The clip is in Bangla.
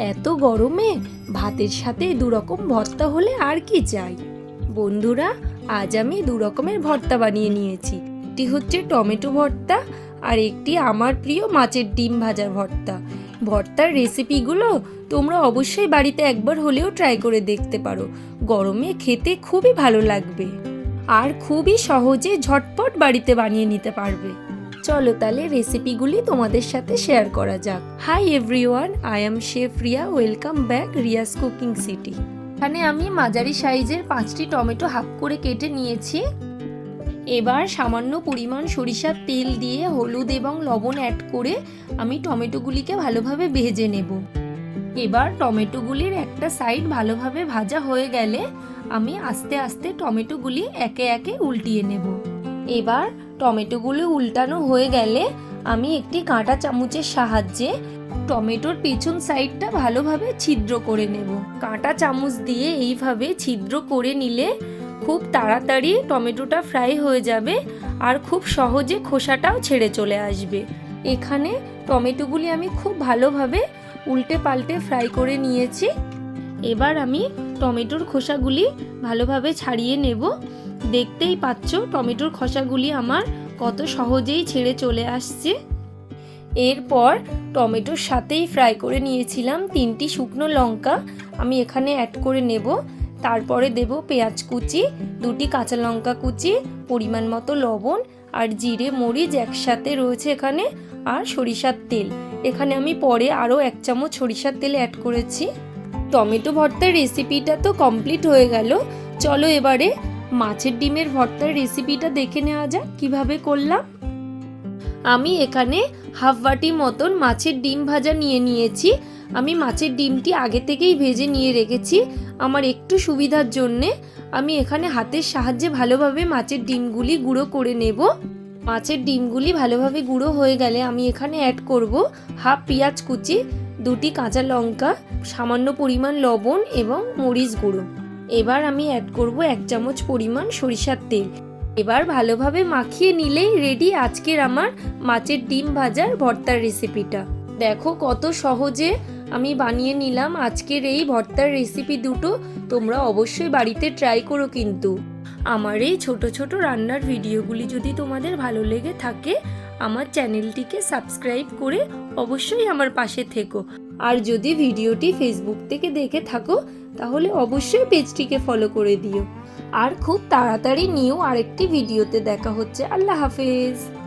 এত গরমে ভাতের সাথে দুরকম ভর্তা হলে আর কি চাই? বন্ধুরা, আজ আমি দু রকমের ভর্তা বানিয়ে নিয়েছি। একটি হচ্ছে টমেটো ভর্তা আর একটি আমার প্রিয় মাছের ডিম ভাজার ভর্তা। ভর্তার রেসিপিগুলো তোমরা অবশ্যই বাড়িতে একবার হলেও ট্রাই করে দেখতে পারো। গরমে খেতে খুবই ভালো লাগবে। আর খুবই সহজে ঝটপট বাড়িতে বানিয়ে নিতে পারবে। চলো তাহলে রেসিপিগুলি তোমাদের সাথে শেয়ার করা যাক। Hi everyone I am chef Riya welcome back Riya's cooking city এখানে আমি মাঝারি সাইজের পাঁচটি টমেটো হাফ করে কেটে নিয়েছি। এবার সামান্য পরিমাণ সরিষার তেল দিয়ে হলুদ এবং লবণ অ্যাড করে আমি টমেটোগুলিকে ভালোভাবে ভেজে নেব। এবার টমেটোগুলির একটা সাইড ভালোভাবে ভাজা হয়ে গেলে আমি আস্তে আস্তে টমেটোগুলি একে একে উল্টিয়ে নেব। এবার টমেটোগুলো উল্টানো হয়ে গেলে আমি একটি কাঁটা চামচের সাহায্যে টমেটোর পেছন সাইডটা ভালোভাবে ছিদ্র করে নেব। কাঁটা চামচ দিয়ে এইভাবে ছিদ্র করে নিলে খুব তাড়াতাড়ি টমেটোটা ফ্রাই হয়ে যাবে আর খুব সহজে খোসাটাও ছেড়ে চলে আসবে। এখানে টমেটোগুলি আমি খুব ভালোভাবে উল্টে পাল্টে ফ্রাই করে নিয়েছি। এবার আমি টমেটোর খোসাগুলি ভালোভাবে ছাড়িয়ে নেব। দেখতেই পাচ্ছ টমেটোর খোসাগুলি আমার কত সহজেই ছেড়ে চলে আসছে। এরপর টমেটোর সাথেই ফ্রাই করে নিয়েছিলাম তিনটি শুকনো লঙ্কা। আমি এখানে অ্যাড করে নেব। তারপরে দেব পেঁয়াজ কুচি, দুটি কাঁচা লঙ্কা কুচি, পরিমাণ মতো লবণ আর জিরে, মরিচ একসাথে রয়েছে এখানে আর সরিষার তেল। এখানে আমি পরে আরও এক চামচ সরিষার তেল অ্যাড করেছি। টমেটো ভর্তার রেসিপিটা তো কমপ্লিট হয়ে গেল। চলো এবারে মাছের ডিমের ভর্তার রেসিপিটা দেখে নেওয়া যাক, কীভাবে করলাম। আমি এখানে হাফ বাটি মতন মাছের ডিম ভাজা নিয়ে নিয়েছি। আমি মাছের ডিমটি আগে থেকেই ভেজে নিয়ে রেখেছি আমার একটু সুবিধার জন্যে। আমি এখানে হাতের সাহায্যে ভালোভাবে মাছের ডিমগুলি গুঁড়ো করে নেব। মাছের ডিমগুলি ভালোভাবে গুঁড়ো হয়ে গেলে আমি এখানে অ্যাড করব হাফ পেঁয়াজ কুচি, দুটি কাঁচা লঙ্কা, সামান্য পরিমাণ লবণ এবং মরিচ গুঁড়ো। এবার আমি অ্যাড করব এক চামচ পরিমাণ সরিষার তেল। এবার ভালোভাবে মাখিয়ে নিলেই রেডি আজকের আমার মাছের ডিম ভাজার ভর্তার রেসিপিটা দেখো কত সহজে আমি বানিয়ে নিলাম আজকের এই ভর্তার রেসিপি দুটো। তোমরা অবশ্যই বাড়িতে ট্রাই করো কিন্তু। আমার এই ছোট ছোট রান্নার ভিডিওগুলি যদি তোমাদের ভালো লেগে থাকে, আমার চ্যানেলটিকে সাবস্ক্রাইব করে অবশ্যই আমার পাশে থেকো। আর যদি ভিডিওটি ফেসবুক থেকে দেখে থাকো, তাহলে অবশ্যই পেজটিকে ফলো করে দিও। আর খুব তাড়াতাড়ি নিউ আরেকটি ভিডিওতে দেখা হচ্ছে। আল্লাহ হাফেজ।